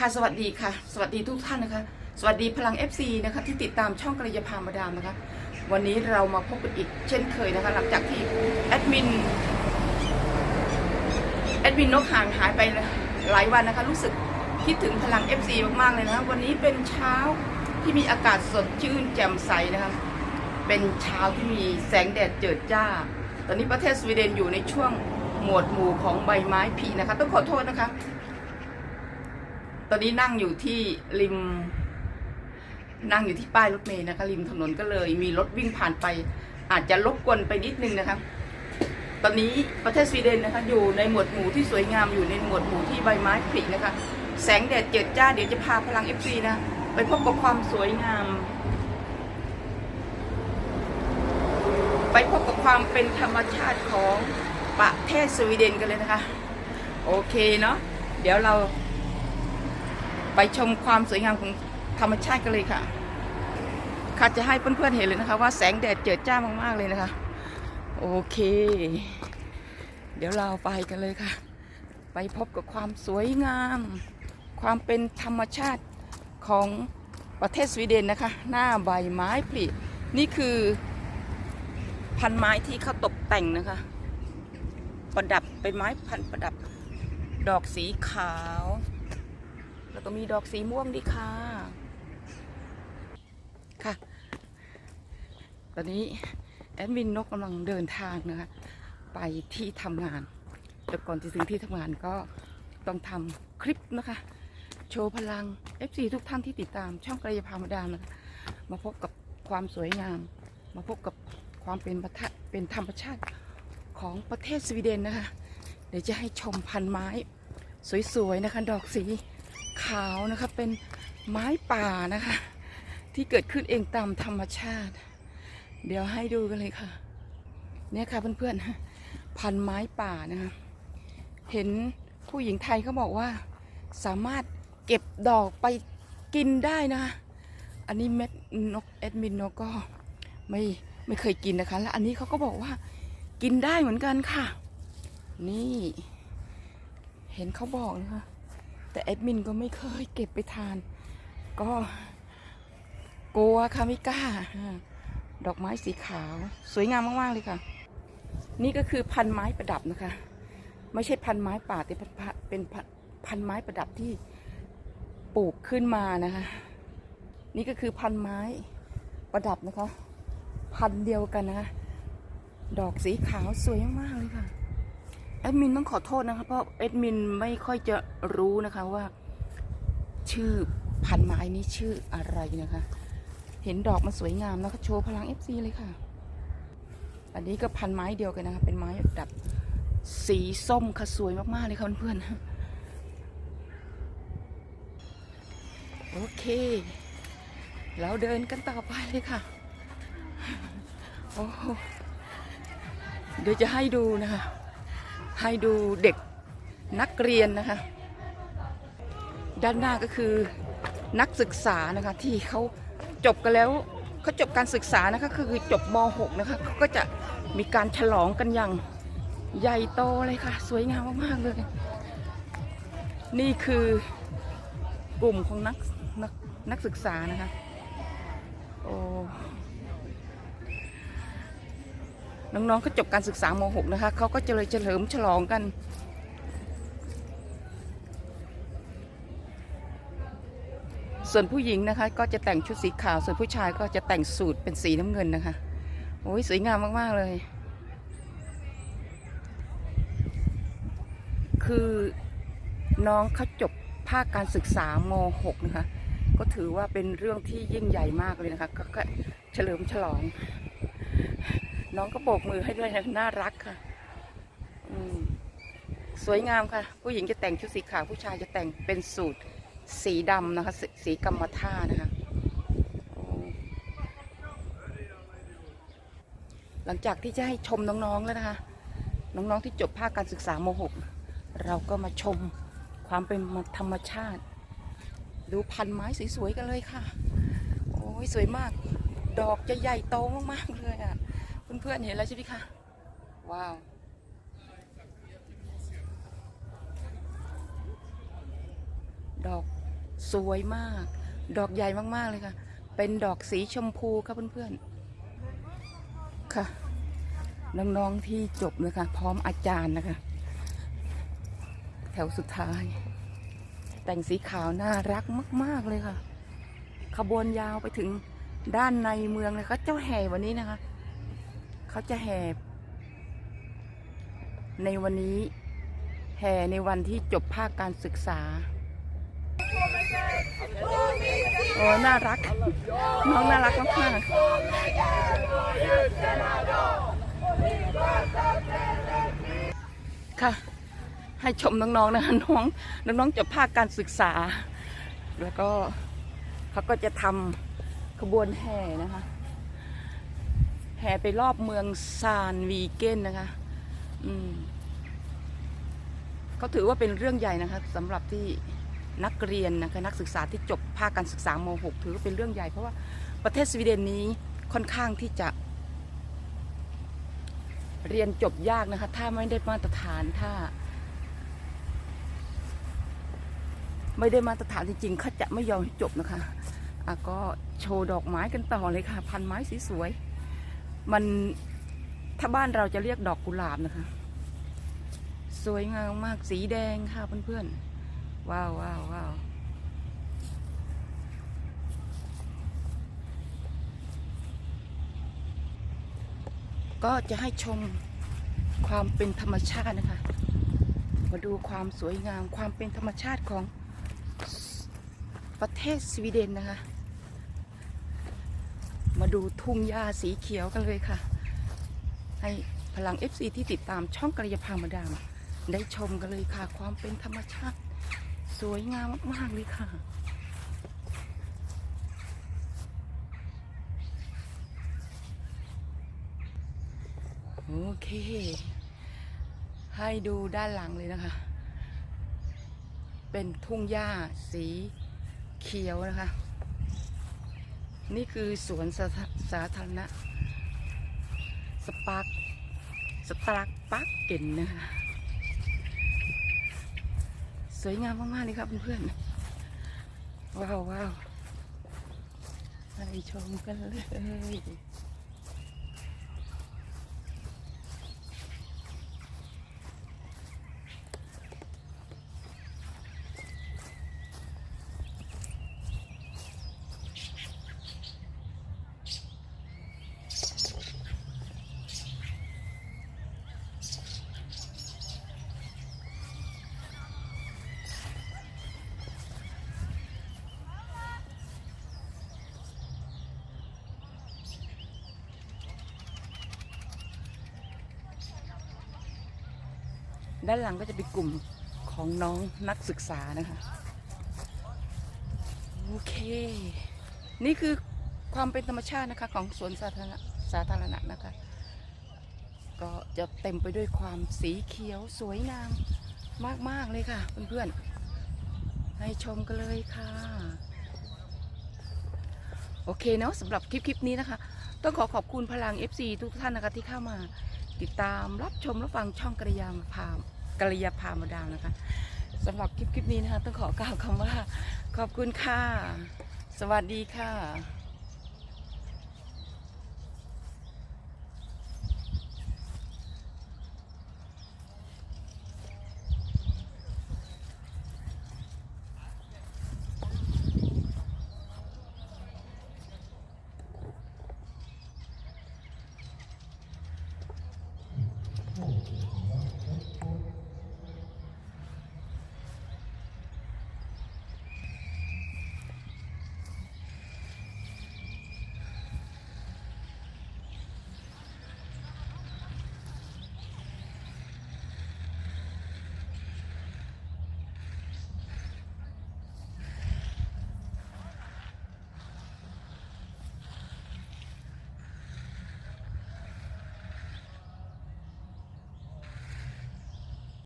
ค่ะสวัสดีค่ะ สวัสดีทุกท่านนะคะ สวัสดีพลัง FC นะคะที่ติดตามช่องกระยาพามาดามนะคะ วันนี้เรามาพบกันอีกเช่นเคยนะคะ หลังจากที่แอดมินแอดมินนกห่างหายไปหลายวันนะคะ รู้สึกคิดถึงพลัง FC มากๆเลยนะะวันนี้เป็นเช้าที่มีอากาศสดชื่นแจ่มใสนะคะเป็นเช้าที่มีแสงแดดเจิดจ้า ตอนนี้ประเทศสวีเดนอยู่ในช่วงหมวดหมู่ของใบไม้ผลินะคะ ต้องขอโทษนะคะ ตอนนี้นั่งอยู่ที่ริม นั่งอยู่ที่ป้ายรถเมล์นะคะ ริมถนนก็เลย มีรถวิ่งผ่านไป อาจจะรบกวนไปนิดนึงนะคะ ตอนนี้ประเทศสวีเดนนะคะ อยู่ในหมวดหมู่ที่สวยงามอยู่ในหมวดหมู่ที่ใบไม้ผลินะคะ แสงแดดเจิดจ้าเดี๋ยวจะพาพลังเอฟซีนะไปพบกับความสวยงาม ไปพบกับความเป็นธรรมชาติของประเทศสวีเดนกันเลยนะคะ โอเคเนาะเดี๋ยวเรา ไปชมความสวยงามของธรรมชาติกันเลยค่ะ ค่ะจะให้เพื่อนๆเห็นเลยนะคะ ว่าแสงแดดเจิดจ้ามากๆเลยนะคะ โอเค เดี๋ยวเราไปกันเลยค่ะ ไปพบกับความสวยงาม ความเป็นธรรมชาติของประเทศสวีเดนนะคะ หน้าใบไม้ผลินี่คือพันไม้ที่เขาตกแต่งนะคะ ประดับเป็นไม้พันประดับดอกสีขาว แล้วก็มีดอกสีม่วงดีค่ะ ค่ะ ตอนนี้แอดมินนกกำลังเดินทางนะคะ ไปที่ทำงาน แต่ก่อนจะถึงที่ทำงานก็ต้องทำคลิปนะคะ โชว์พลัง FC ทุกท่านที่ติดตามช่องกระยาพามาดามนะคะ มาพบกับความสวยงาม มาพบกับความเป็นประทะเป็นธรรมชาติของประเทศสวีเดนนะคะ เดี๋ยวจะให้ชมพันไม้ สวยๆนะคะ ดอกสี ขาวนะคะ เป็นไม้ป่านะคะ ที่เกิดขึ้นเองตามธรรมชาติ เดี๋ยวให้ดูกันเลยค่ะ เนี่ยค่ะเพื่อนๆพันไม้ป่านะคะ เห็นผู้หญิงไทยเขาบอกว่า สามารถเก็บดอกไปกินได้นะคะ อันนี้เม็ดนกแอดมินนกก็ไม่ไม่เคยกินนะคะ และอันนี้เขาก็บอกว่ากินได้เหมือนกันค่ะ นี่ เห็นเขาบอกนะคะ แต่แอดมินก็ไม่เคยเก็บไปทาน ก็กลัวค่ะไม่กล้า ดอกไม้สีขาว สวยงามมาก ๆ เลยค่ะ นี่ก็คือพันไม้ประดับนะคะ ไม่ใช่พันไม้ป่าแต่เป็นพันเป็นพันพันไม้ประดับที่ปลูกขึ้นมานะคะ นี่ก็คือพันไม้ประดับนะคะ พันเดียวกันนะคะ ดอกสีขาวสวยมากเลยค่ะ แอดมินต้องขอโทษนะคะเพราะแอดมินไม่ค่อยจะรู้นะคะว่า ชื่อพันไม้นี้ชื่ออะไรนะคะ เห็นดอกมันสวยงามนะคะโชว์พลัง FC เลยค่ะ อันนี้ก็พันไม้เดียวกันนะคะ เป็นไม้ดับสีส้มค่ะสวยมากๆเลยค่ะเพื่อนๆโอเคเราเดินกันต่อไปเลยค่ะโอ้โหเดี๋ยวจะให้ดูนะคะ ให้ดูเด็กนักเรียนนะคะ ด้านหน้าก็คือนักศึกษานะคะที่เขาจบกันแล้วเขาจบการศึกษานะคะคือจบม .6 นะคะเขาก็จะมีการฉลองกันอย่างใหญ่โตเลยค่ะ สวยงามมากๆเลย นี่คือกลุ่มของนักนักนักศึกษานะคะโอ้ น้องๆเขาจบการศึกษาม .6 นะคะเขาก็จะเลยเฉลิมฉลองกันส่วนผู้หญิงนะคะก็จะแต่งชุดสีขาว ส่วนผู้ชายก็จะแต่งสูทเป็นสีน้ำเงินนะคะ โอ้ยสวยงามมากๆเลย คือน้องเขาจบภาคการศึกษาม6นะคะ ก็ถือว่าเป็นเรื่องที่ยิ่งใหญ่มากเลยนะคะ ก็เฉลิมฉลอง น้องก็โบกมือให้ด้วยนะน่ารักค่ะสวยงามค่ะ ผู้หญิงจะแต่งชุดสีขาวผู้ชายจะแต่งเป็นสูทสีดำนะคะสสีกรรมท่านะคะหลังจากที่จะให้ชมน้องๆแล้วนะคะ น้องๆที่จบภาคการศึกษาม .6 เราก็มาชมความเป็นธรรมชาติ ดูพันไม้สวยๆกันเลยค่ะ โอ้ยสวยมาก ดอกจะใหญ่โตมากๆเลยอะ เพื่อนๆเห็นแล้วใช่ไหมคะ ว้าว ดอกสวยมาก ดอกใหญ่มากๆเลยค่ะ เป็นดอกสีชมพูค่ะเพื่อนๆ ค่ะ น้องๆที่จบนะคะ พร้อมอาจารย์นะคะ แถวสุดท้าย แต่งสีขาวน่ารักมาก ๆเลยค่ะ ขบวนยาวไปถึงด้านในเมืองเลยเขาเจ้าแห่วันนี้นะคะ เขาจะแห่ในวันนี้แห่ในวันที่จบภาคการศึกษาโอ้น่ารัก น้องน่ารักมากๆค่ะ ให้ชมน้องๆนะคะน้องน้องๆจบภาคการศึกษา แล้วก็เขาก็จะทำขบวนแห่นะคะ แห่ไปรอบเมืองซานวีเกนนะคะ อืมเขาถือว่าเป็นเรื่องใหญ่นะคะสำหรับที่นักเรียนนะคะนักศึกษาที่จบภาคการศึกษาม .6 ถือว่าเป็นเรื่องใหญ่ เพราะว่าประเทศสวีเดนนี้ค่อนข้างที่จะ เรียนจบยากนะคะ ถ้าไม่ได้มาตรฐานถ้า ไม่ได้มาตรฐานจริงๆเขาจะไม่ยอมให้จบนะคะอะก็โชว์ดอกไม้กันต่อเลยค่ะ พันไม้สีสวย มันถ้าบ้านเราจะเรียกดอกกุหลาบนะคะ สวยงามมากสีแดงค่ะเพื่อนๆ ว้าวว้าวว้าวก็จะให้ชมความเป็นธรรมชาตินะคะ มาดูความสวยงามความเป็นธรรมชาติของประเทศสวีเดนนะคะ มาดูทุ่งหญ้าสีเขียวกันเลยค่ะ ให้พลัง FC ที่ติดตามช่องกระยาพามาดาม ได้ชมกันเลยค่ะ ความเป็นธรรมชาติ สวยงามมาก ๆ เลยค่ะโอเค ให้ดูด้านหลังเลยนะคะ เป็นทุ่งหญ้าสีเขียวนะคะ นี่คือสวนสาธสาธารณะ สปาร์คสตาร์คปาร์คเก่นนะคะสวยงามมากๆเลยครับเพื่อนๆว้าวว้าวไปชมกันเลย ด้านหลังก็จะเป็นกลุ่มของน้องนักศึกษานะคะ โอเค นี่คือความเป็นธรรมชาตินะคะของสวนสาธารณะสาธารณะนะคะ ก็จะเต็มไปด้วยความสีเขียวสวยงามมาก ๆ เลยค่ะเพื่อนๆ ให้ชมกันเลยค่ะ โอเคเนาะสำหรับคลิปคลิปนี้นะคะ ต้องขอขอบคุณพลัง FC ทุกท่านนะคะที่เข้ามา ติดตามรับชมรับฟังช่องกระยาพามกระยาพามาดามนะคะสำหรับคลิปคลิปนี้นะคะต้องขอกล่าวคำว่า ขอบคุณค่ะ สวัสดีค่ะ